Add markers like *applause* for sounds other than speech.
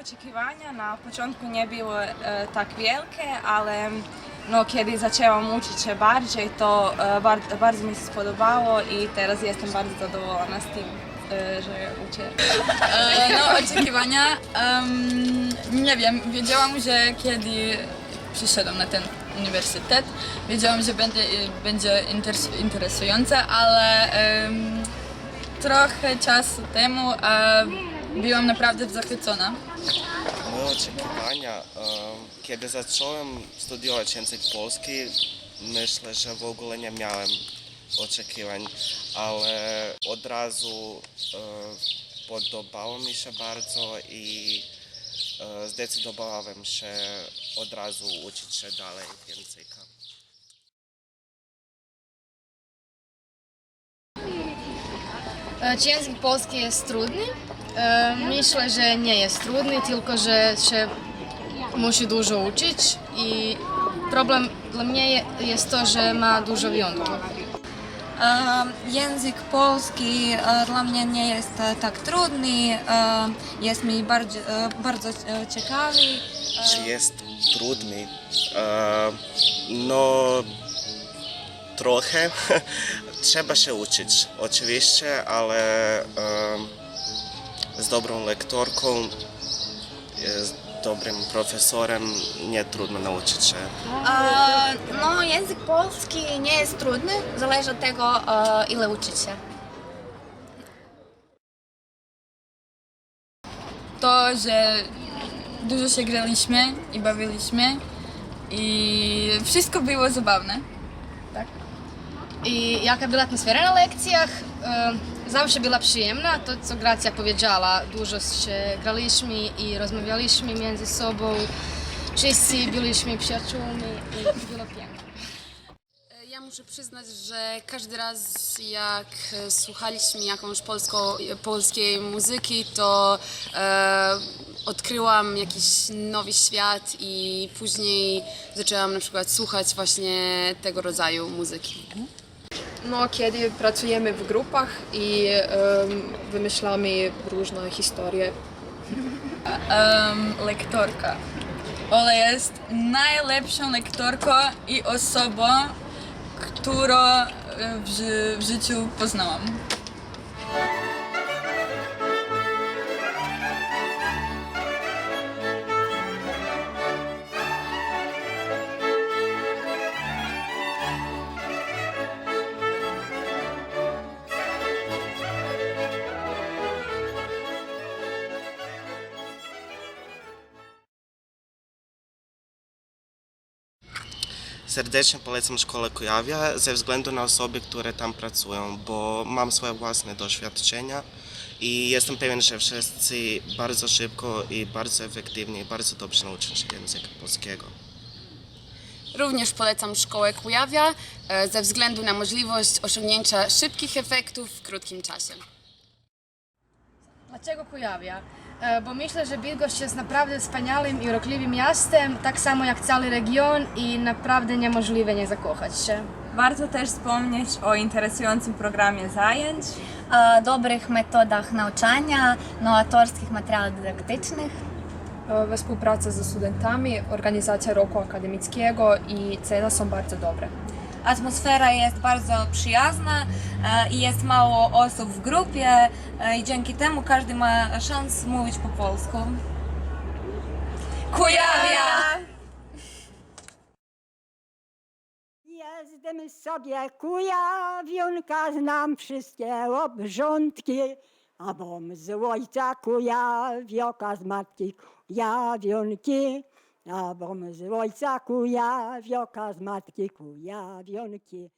oczekiwania na początku nie były e, tak wielkie, ale no, kiedy zaczęłam uczyć się bardziej, to e, bardzo, mi się spodobało i teraz jestem bardzo zadowolona z tym, e, że uczę. E, No, oczekiwania. nie wiem, wiedziałam, że kiedy przyszedłem na ten uniwersytet, wiedziałam, że będzie, będzie interes- interesujące, ale trochę czasu temu e, byłam naprawdę zachwycona. Moje oczekiwania. Kiedy zacząłem studiować język polski, myślę, że w ogóle nie miałem oczekiwań, ale od razu podobało mi się bardzo i e, zdecydowałem się od razu uczyć się dalej języka. E, Czy język polski jest trudny? Myślę, że nie jest trudny, tylko że się musi dużo uczyć i problem dla mnie je- jest to, że ma dużo wyjątków. Język polski e, dla mnie nie jest e, tak trudny, jest mi bardzo, e, bardzo e, ciekawy. Czy jest trudny? No, trochę. *laughs* Trzeba się uczyć, oczywiście, ale z dobrą lektorką, e, z dobrym profesorem nie trudno nauczyć się. E, No, język polski nie jest trudny, zależy od tego, e, ile uczyć się. To, że dużo się graliśmy i bawiliśmy i wszystko było zabawne. I jaka była atmosfera na lekcjach? E, Zawsze była przyjemna, to co Gracja powiedziała, dużo się graliśmy i rozmawialiśmy między sobą, wszyscy byliśmy przyjaciółmi i było pięknie. Ja muszę przyznać, że każdy raz jak słuchaliśmy jakąś polsko, polskiej muzyki, to e, odkryłam jakiś nowy świat i później zaczęłam na przykład słuchać właśnie tego rodzaju muzyki. No, kiedy pracujemy w grupach i em, wymyślamy różne historie. Em, lektorka. Ola jest najlepszą lektorką i osobą, którą e, w, w życiu poznałam. Serdecznie polecam Szkołę Kujawia ze względu na osoby, które tam pracują, bo mam swoje własne doświadczenia i jestem pewien, że wszyscy bardzo szybko i bardzo efektywnie i bardzo dobrze nauczą się języka polskiego. Również polecam szkołę Kujawia e, ze względu na możliwość osiągnięcia szybkich efektów w krótkim czasie. Dlaczego Kujawia? E, Bo myślę, że Bydgoszcz jest naprawdę wspaniałym i urokliwym miastem, tak samo jak cały region i naprawdę niemożliwe nie zakochać się. Warto też wspomnieć o interesującym programie zajęć. E, Dobrych metodach nauczania, nowatorskich materiałach dydaktycznych. E, Współpraca ze studentami, organizacja roku akademickiego i ceny są bardzo dobre. Atmosfera jest bardzo przyjazna e, i jest mało osób w grupie e, i dzięki temu każdy ma szansę mówić po polsku. Kujawia! Jezdem sobie kujawionka, znam wszystkie obrządki, a bom z ojca kujawioka, z matki kujawionki, a bom z ojca kujawioka, z matki kujawionki.